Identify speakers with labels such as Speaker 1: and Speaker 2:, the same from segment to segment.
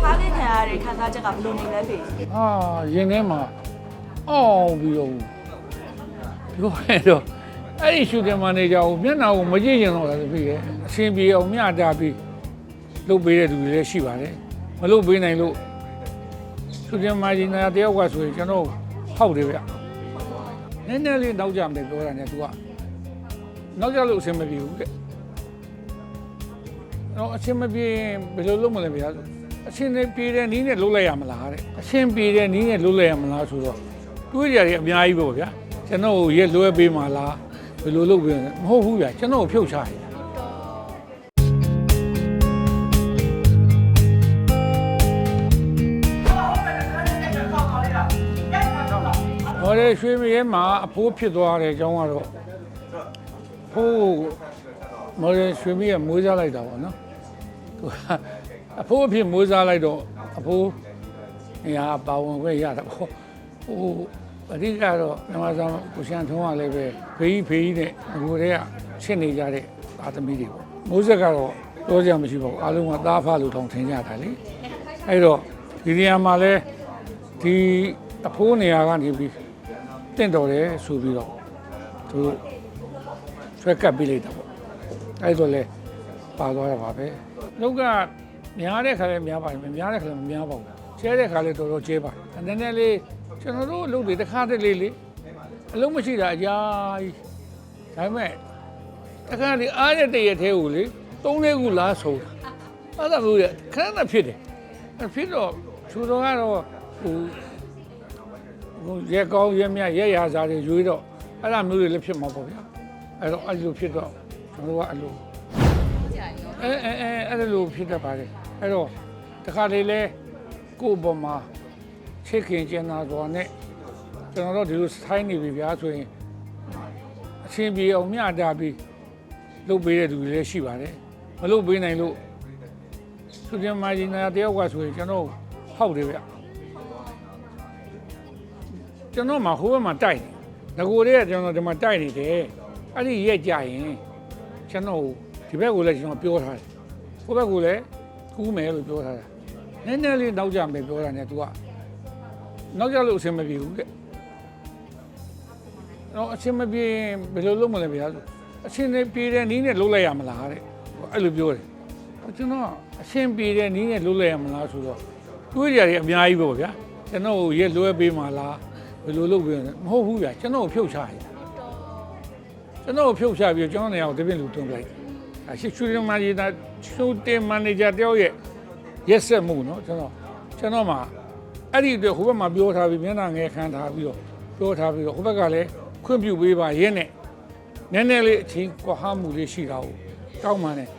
Speaker 1: ထားခဲ့ခံရတဲ့ခံစားချက်ကဘယ်လိုနေလဲဖေ
Speaker 2: အာရင်ထဲမှာအော်ပြီးတော့ပြောရတော့အဲ့ဒီရှူတင်မန်နေဂျာကိုမျက်နှာကိုမကြည့်ရင်တော့လည်းပြီးရဲ့အရှင်ပြေအောင်မျှတာပြီးလုပ်ပေးတဲ့လူတွေလည်းရှိပါတယ်မလုပ်ပေးနိုင်လို့ရှူတင်မန်ဂျာတယောက်ကဆိုရင်ကျွန်တော်ဟောက်တယ်ဗျနည်းနည်းလေးနောက်ကြမယ်ပြောတာနဲ့ तू ကနောက်ကြလို့အဆင်မပြေဘူးတဲ့တော့အဆင်မပြေရင်ဘယ်လိုလုပ်မလဲဗျာ အချင်းနဲ့ပြေးတဲ့နီးနဲ့လှုပ်လိုက်ရမလားတဲ့အချင်းပြေးတဲ့နီးနဲ့လှုပ်လိုက်ရမလားဆိုတော့တွေးကြတယ်အများကြီးပေါ့ဗျာကျွန်တော်ကိုရက်လွဲပေးမှလားဘယ်လိုလုပ်ပေးလဲမဟုတ်ဘူးဗျာကျွန်တော်ကိုဖြုတ်ချရတယ်ဟောတဲ့ရွှေမရဲမှာအဖိုးဖြစ်သွားတဲ့အကြောင်းကတော့ဖိုးမော်ရရွှေမရဲမွေးစားလိုက်တာပေါ့နော်သူက အဖိုးအဖြစ်မွေးစားလိုက်တော့အဖိုးနေရာပါဝင်ခွင့်ရတာပေါ့ဟိုအဓိကတော့နမဆောင်ကိုရှန်ထုံးကလည်းပဲဖေးကြီးဖေးကြီးနဲ့ငိုတဲ့ကရှင်းနေကြတဲ့အာသမီတွေပေါ့မိုးဆက်ကတော့ပြောကြမရှိပါဘူးအားလုံးကသားဖလို့တောင်းထင်ကြတာလေအဲ့တော့ဒီနေရာမှာလဲဒီအဖိုးနေရာကနေပြီးတင့်တော်တယ်ဆိုပြီးတော့သူဆွဲကပ်ပေးလိုက်တာပေါ့အဲ့တော့လဲပါသွားတာပါပဲနှုတ်က များတဲ့ခါလည်းများပါတယ်မများတဲ့ခါလည်းမများပါဘူးကျဲတဲ့ခါလည်းတော်တော်ကျဲပါတယ်နည်းနည်းလေးကျွန်တော်တို့အလုပ်တွေတစ်ခါတည်းလေးလေးအလုံးမရှိတာအကြာကြီးဒါပေမဲ့တစ်ခါလေးအားရတဲ့ရသေးကိုလေသုံးလေးခုလားဆုံးအဲ့ဒါမျိုးရခဏခဏဖြစ်တယ်အဲ့ဖြစ်တော့သူတော်ကတော့ဟိုဟိုရက်ကောင်းရက်မြတ်ရက်ရာစားတွေရွေးတော့အဲ့ဒါမျိုးတွေလည်းဖြစ်မှာပေါ့ဗျာအဲ့တော့အဲ့လိုဖြစ်တော့ကျွန်တော်ကအဲ့လိုအဲအဲအဲအဲ့ဒါလိုဖြစ်တတ်ပါတယ် အဲ့တော့တခါလေလေကိုယ့်ဘုံမှာချစ်ခင်ကျင်နာစွာနဲ့ကျွန်တော်တို့ဒီလိုထိုင်းနေပြီဗျာဆိုရင်အချင်းပြေအောင်မျှတာပြီးလုပ်ပေးတဲ့လူတွေလည်းရှိပါတယ်မလုပ်ပေးနိုင်လို့သူတင်မာဂျင်နာတယောက်ကဆိုရင်ကျွန်တော်ဟောက်တယ်ဗျကျွန်တော်မှဟိုဘက်မှာတိုက်နေငကိုတွေကကျွန်တော်ဒီမှာတိုက်နေတယ်အဲ့ဒီရက်ကြရင်ကျွန်တော်ဒီဘက်ကိုလည်းကျွန်တော်ပြောထားတယ်။ကိုယ့်ဘက်ကိုလည်း ကူးမယ်လို့ပြောထားတာ။နည်းနည်းလေးနောက်ကြမယ်ပြောတာနဲ့ तू ကနောက်ကြလို့အဆင်မပြေဘူးတဲ့။တော့အဆင်မပြေရင်ဘယ်လိုလုပ်မလဲဗျာ။အဆင်နဲ့ပြေတဲ့နီးနဲ့လှုပ်လိုက်ရမလားတဲ့။အဲ့လိုပြောတယ်။ကျွန်တော်အဆင်ပြေတဲ့နီးနဲ့လှုပ်လိုက်ရမလားဆိုတော့တွေးကြတယ်အများကြီးပေါ့ဗျာ။ကျွန်တော်ကိုရက်လွဲပေးမှလားဘယ်လိုလုပ်ပေးလဲမဟုတ်ဘူးဗျာကျွန်တော်ကိုဖြုတ်ချရတယ်။ကျွန်တော်ကိုဖြုတ်ချပြီးတော့ကျွန်တော်နေရာကိုတပည့်လူတွန်းလိုက်တယ်အရှိချူတင်မန်နေ ဂျာချူတင်မန်နေဂျာတယောက်ရဲ့ရက်ဆက်မှုเนาะကျွန်တော်ကျွန်တော်မှအဲ့ဒီအတွက်ဟိုဘက်မှာပြောထားပြီးမျက်နှာငယ်ခံထားပြီးတော့ပြောထားပြီးတော့ဟိုဘက်ကလည်းခွင့်ပြုပေးပါရဲနဲ့နည်းနည်းလေးအချင်းကွာဟမှုလေးရှိတာကိုတောင်းမှန်းတယ်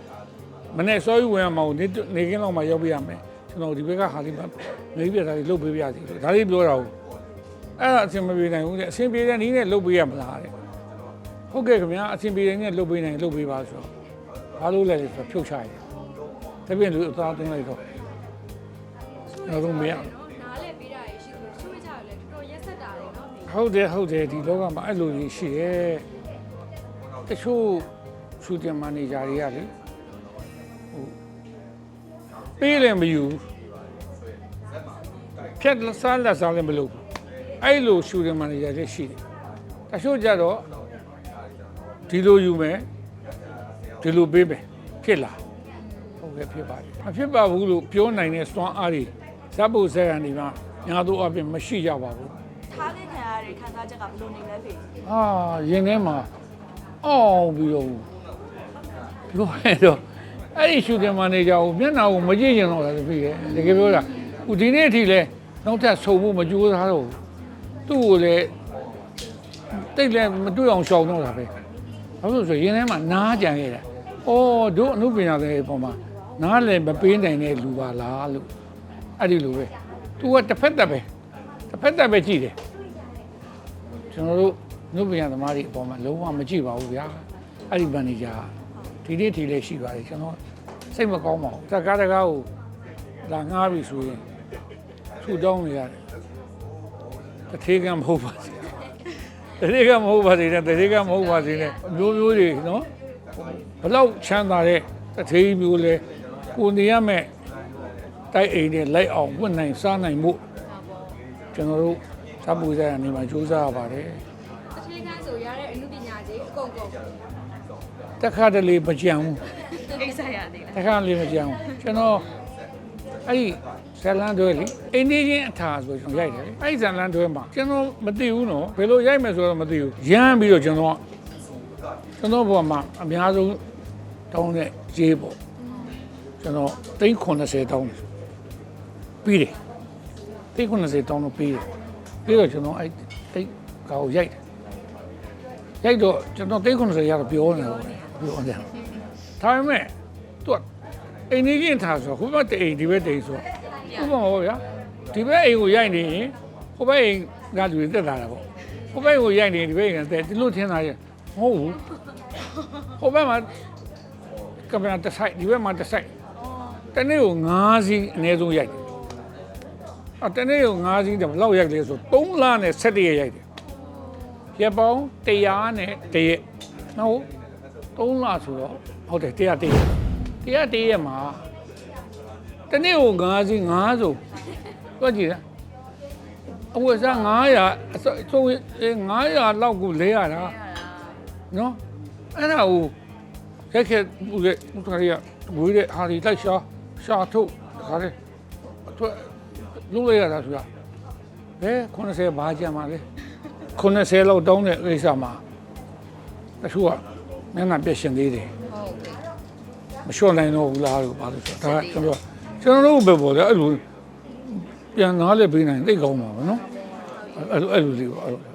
Speaker 2: မနေ့စောယူဝင်မှာကိုနေနေကင်းလောက်မှရောက်ပြရမယ်ကျွန်တော်ဒီဘက်ကဟာလေးမေးပြတာလေးလုပ်ပေးပြစီဒါလေးပြောတာကိုအဲ့ဒါအဆင်မပြေနိုင်ဘူးတဲ့အဆင်ပြေတဲ့နည်းနဲ့လုပ်ပေးရမလားတဲ့ဟုတ်ကဲ့ခင်ဗျာအဆင်ပြေတဲ့နည်းနဲ့လုပ်ပေးနိုင်လုပ်ပေးပါဆိုတော့ ဘာလို့လဲဆိုတော့ဖြုတ်ချရတယ်။တပည့်လူအသားသွင်းလိုက်တော့တော့တော့မရ
Speaker 3: နားလဲပေးတာရရှိလို့ဆွေးကြရလဲတော်တော်ရက်ဆက်တာလေနော်ဖေ
Speaker 2: ဘူးဟုတ်တယ်ဟုတ်တယ်ဒီလောကမှာအဲ့လိုကြီးရှိရဲ့တချို့ရှူတင်မန်နေဂျာတွေကလေဟိုပေးလည်းမယူဖြတ်စားလက်စားလည်းမလုပ်ဘူးအဲ့လိုရှူတင်မန်နေဂျာတွေရှိတယ်တချို့ကြတော့ဒီလိုယူမယ် ဒီလိုပေးမယ်ဖြစ်လားဟုတ်ကဲ့ဖြစ်ပါတယ်မဖြစ်ပါဘူးလို့ပြောနိုင်တဲ့စွမ်းအားတွေဇပ်ဖို့ဇက်ရံဒီမှာညာတို့အပြင်မရှိကြပါဘူး
Speaker 1: ထားခဲ့ခံရတဲ့ခံစားချက်ကဘယ်လိုနေလဲဖေ
Speaker 2: အာရင်ထဲမှာအော်ပြီးတော့ပြောရတော့အဲ့ဒီရှူတင်မန်နေဂျာကိုမျက်နှာကိုမကြည့်ရင်တော့လည်းဖြစ်ရဲ့တကယ်ပြောတာဟိုဒီနေ့အထိလဲနောက်ထပ်ဆုံဖို့မကြိုးစားတော့ဘူးသူ့ကိုလည်းတိတ်လည်းမတွေ့အောင်ရှောင်တော့တာပဲဘာလို့လဲဆိုရင်ထဲမှာနားကြံခဲ့တာ အော်တို့အမှုပညာတွေပုံမှာနားလည်းမပေးနိုင်တဲ့လူပါလားလို့အဲ့ဒီလိုပဲသူကတစ်ဖက်သက်ပဲတစ်ဖက်သက်ပဲကြည့်တယ်ကျွန်တော်တို့နုပညာသမားတွေအပေါ်မှာလုံးဝမကြည့်ပါဘူးဗျာအဲ့ဒီမန်နေဂျာဒီနေ့ဒီလေးရှိပါတယ်ကျွန်တော်စိတ်မကောင်းပါဘူးတကားတကားကိုလာငားပြီဆိုရင်ထူတောင်းနေရတယ်တထေးကမဟုတ်ပါစေတထေးကမဟုတ်ပါစေနဲ့တထေးကမဟုတ်ပါစေနဲ့မျိုးမျိုးတွေနော် ဘလောက်ချမ်းသာတဲ့တထေးမျိုးလဲကိုနေရမဲ့တိုက်အိမ်နဲ့လိုက်အောင်ဝတ်နိုင်စားနိုင်မှု
Speaker 3: ဟာပေါ့
Speaker 2: ကျွန်တော်တို့သတ်ပူဇာရနေမှာကြိုးစားရပါတယ်
Speaker 3: တထေးကန်းဆိုရတဲ့အမှုပညာကြီးအကုန်ကုန်
Speaker 2: တက်ခါတလေမကြံဘူး
Speaker 1: ကိစ္စရသေးလား
Speaker 2: တက်ခါလေမကြံဘူးကျွန်တော်အဲ့ဒီဇလန်တွဲလေအိန္ဒိချင်းအထာဆိုကျွန်တော်ရိုက်တယ်လေအဲ့ဒီဇလန်တွဲမှာကျွန်တော်မသိဘူးနော်ဘယ်လိုရိုက်မယ်ဆိုတော့မသိဘူးရမ်းပြီးတော့ကျွန်တော် ကကျွန်တော်ဘဝမှာအများဆုံးတောင်းတဲ့ရေးပေါ့ကျွန်တော်390တောင်းတယ်ပြီးတယ်390တောင်းတော့ပြီးတယ်ပြီးတော့ကျွန်တော်အဲ့အဲ့ကောင်ကိုရိုက်တယ်ရိုက်တော့ကျွန်တော်390ရတော့ပြောနေတော့ပြောနေတယ်ဒါပေမဲ့သူကအိမ်ကြီးချင်းထားဆိုဟိုဘက်တအိမ်ဒီဘက်တအိမ်ဆိုဥပမာဟောဗျာဒီဘက်အိမ်ကိုရိုက်နေရင်ဟိုဘက်အိမ်ကလူတွေတက်လာတာပေါ့ဟိုဘက်ကိုရိုက်နေဒီဘက်အိမ်ကတက်ဒီလိုထင်တာရမ ဟုတ်ဘူးဟိုဘက်မှာကင်မရာတစ်ဆိုင်ဒီဘက်မှာတစ်ဆိုင်တနေ့ကို9စီးအနည်းဆုံးရိုက်တယ်အတနေ့ကို9စီးတော့ဘယ်လောက်ရိုက်လဲဆို3လနဲ့7ရက်ရိုက်တယ်ရက်ပေါင်း100နဲ့1ရက်နော်3လဆိုတော့ဟုတ်တယ်100 1ရက်100 1ရက်မှာတနေ့ကို9စီး9ဆိုတွက်ကြည့်လားအဝတ်စား900အစိုး900လောက်ကိုလဲရတာ နော်အဲ့ဒါကိုရက်ခက်ဦးရဲ့ဦးသားရဝေးတဲ့ဟာဒီလိုက်ရှာရှာထုတ်ခါတဲ့အတွက်လုံးလိုက်ရတာဆိုတာဘယ်90ဘာကြမှာလဲ90လောက်တောင်းတဲ့ကိစ္စမှာတချို့ကမျက်နှာပြက်ရှင်သေးတယ်
Speaker 3: ဟုတ်ကဲ့
Speaker 2: မလျှော့နိုင်တော့ဘူးလားလို့ပါလို့ဆိုဒါကကျွန်တော်ကျွန်တော်တို့ပဲပေါ့လေအဲ့လိုပြန်နားလဲပေးနိုင်သိကောင်းပါဘူးနော်အဲ့လိုအဲ့လိုလေးပေါ့အဲ့လို